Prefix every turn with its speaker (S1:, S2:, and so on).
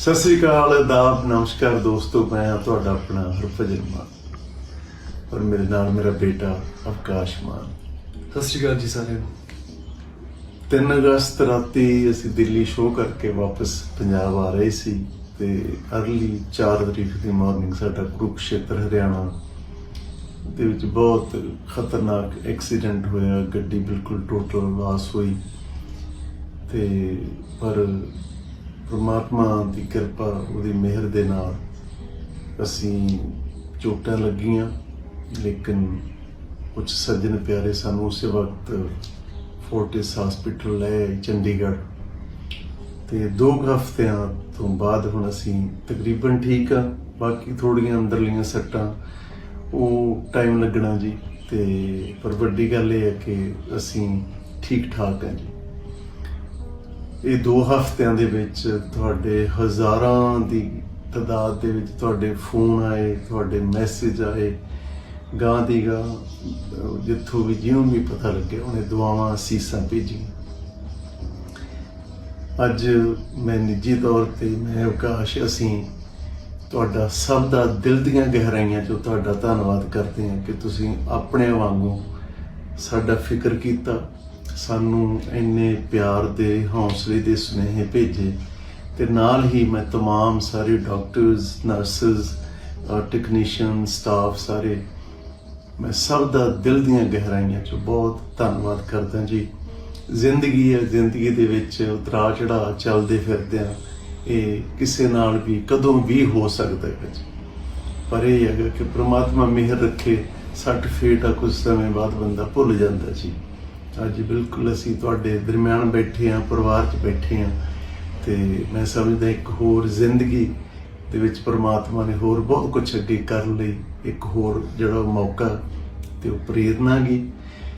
S1: ਸਤਿ ਸ੍ਰੀ ਅਕਾਲ ਆਦਾਬ ਨਮਸਕਾਰ ਦੋਸਤੋ ਮੈਂ ਤੁਹਾਡਾ ਆਪਣਾ ਹਰਭਜਨ ਮਾਨ। ਔਰ ਮੇਰੇ ਨਾਲ ਮੇਰਾ ਬੇਟਾ ਅਵਕਾਸ਼ ਮਾਨ।
S2: ਸਤਿ ਸ਼੍ਰੀ ਅਕਾਲ ਜੀ ਸਾਰਿਆਂ ਨੂੰ।
S1: 3 ਅਗਸਤ ਰਾਤੀ ਅਸੀਂ ਦਿੱਲੀ ਸ਼ੋਅ ਕਰਕੇ ਵਾਪਸ ਪੰਜਾਬ ਆ ਰਹੇ ਸੀ ਤੇ ਅਰਲੀ 4 ਤਰੀਕ ਦੀ ਮਾਰਨਿੰਗ ਸਾਡਾ ਕੁਰੂਕਸ਼ੇਤਰ ਹਰਿਆਣਾ ਦੇ ਵਿੱਚ ਬਹੁਤ ਖਤਰਨਾਕ ਐਕਸੀਡੈਂਟ ਹੋਇਆ ਗੱਡੀ ਬਿਲਕੁਲ ਟੋਟਲ ਲਾਸ ਹੋਈ ਤੇ ਪਰ ਪ੍ਰਮਾਤਮਾ ਦੀ ਕਿਰਪਾ, ਉਹਦੀ ਮਿਹਰ ਦੇ ਨਾਲ ਅਸੀਂ ਚੋਟਾਂ ਲੱਗੀਆਂ, ਲੇਕਿਨ ਕੁਝ ਸੱਜਣ ਪਿਆਰੇ ਸਾਨੂੰ ਉਸੇ ਵਕਤ ਫੋਰਟਿਸ ਹਸਪੀਟਲ ਲੈ ਚੰਡੀਗੜ੍ਹ। ਤੇ ਦੋ ਕੁ ਹਫ਼ਤਿਆਂ ਤੋਂ ਬਾਅਦ ਹੁਣ ਅਸੀਂ ਤਕਰੀਬਨ ਠੀਕ ਆ, ਬਾਕੀ ਥੋੜੀਆਂ ਅੰਦਰਲੀਆਂ ਸੱਟਾਂ, ਉਹ ਟਾਈਮ ਲੱਗਣਾ ਜੀ। ਤੇ ਪਰ ਵੱਡੀ ਗੱਲ ਇਹ ਹੈ ਕਿ ਅਸੀਂ ਠੀਕ ਠਾਕ ਹਾਂ ਜੀ। ਇਹ ਦੋ ਹਫ਼ਤਿਆਂ ਦੇ ਵਿੱਚ ਤੁਹਾਡੇ ਹਜ਼ਾਰਾਂ ਦੀ ਤਦਾਦ ਦੇ ਵਿੱਚ ਤੁਹਾਡੇ ਫੋਨ ਆਏ, ਤੁਹਾਡੇ ਮੈਸੇਜ ਆਏ। ਗਾਂ ਦੀ ਗਾਂ ਜਿੱਥੋਂ ਵੀ ਜਿਹਨੂੰ ਵੀ ਪਤਾ ਲੱਗਿਆ, ਉਹਨੇ ਦੁਆਵਾਂ, ਅਸੀਸਾਂ ਭੇਜੀਆਂ। ਅੱਜ ਮੈਂ ਨਿੱਜੀ ਤੌਰ ਤੇ, ਮੈਂ ਅਵਕਾਸ਼ ਅਸੀਂ ਤੁਹਾਡਾ ਸਭ ਦਾ ਦਿਲ ਦੀਆਂ ਗਹਿਰਾਈਆਂ ਚੋਂ ਤੁਹਾਡਾ ਧੰਨਵਾਦ ਕਰਦੇ ਹਾਂ ਕਿ ਤੁਸੀਂ ਆਪਣੇ ਵਾਂਗੂ ਸਾਡਾ ਫਿਕਰ ਕੀਤਾ। ਸਾਨੂੰ ਇੰਨੇ ਪਿਆਰ ਦੇ ਹੌਸਲੇ ਦੇ ਸੁਨੇਹੇ ਭੇਜੇ ਤੇ ਨਾਲ ਹੀ ਮੈਂ तमाम ਸਾਰੇ ਡਾਕਟਰਸ ਨਰਸਸ ਟੈਕਨੀਸ਼ੀਅਨ ਸਟਾਫ ਸਾਰੇ ਮੈਂ ਸਭ ਦਾ ਦਿਲ ਦੀਆਂ ਗਹਿਰਾਈਆਂ ਚੋਂ ਬਹੁਤ ਧੰਨਵਾਦ ਕਰਦਾ ਜੀ ਜ਼ਿੰਦਗੀ ਹੈ ਜ਼ਿੰਦਗੀ ਦੇ ਵਿੱਚ ਉਤਰਾਅ ਚੜਾਅ ਚੱਲਦੇ ਫਿਰਦੇ ਆ ਇਹ ਕਿਸੇ ਨਾਲ ਵੀ ਕਦੋਂ ਵੀ ਹੋ ਸਕਦਾ ਹੈ ਜੀ ਪਰ ਇਹ ਹੈਗਾ ਕਿ ਪ੍ਰਮਾਤਮਾ ਮਿਹਰ ਰੱਖੇ ਸੱਟ ਫੇਟ ਆ ਕੁਝ ਸਮੇਂ ਬਾਅਦ ਬੰਦਾ ਭੁੱਲ ਜਾਂਦਾ ਜੀ ਅੱਜ ਬਿਲਕੁਲ ਅਸੀਂ ਤੁਹਾਡੇ ਦਰਮਿਆਨ ਬੈਠੇ ਆ ਪਰਿਵਾਰ 'ਚ ਬੈਠੇ ਆ ਤੇ ਮੈਂ ਸਮਝਦਾ ਇੱਕ ਹੋਰ ਜ਼ਿੰਦਗੀ ਦੇ ਵਿੱਚ ਪ੍ਰਮਾਤਮਾ ਨੇ ਹੋਰ ਬਹੁਤ ਕੁਝ ਅੱਗੇ ਕਰਨ ਲਈ ਇੱਕ ਹੋਰ ਜਿਹੜਾ ਮੌਕਾ ਤੇ ਉਹ ਪ੍ਰੇਰਨਾ ਗੀ।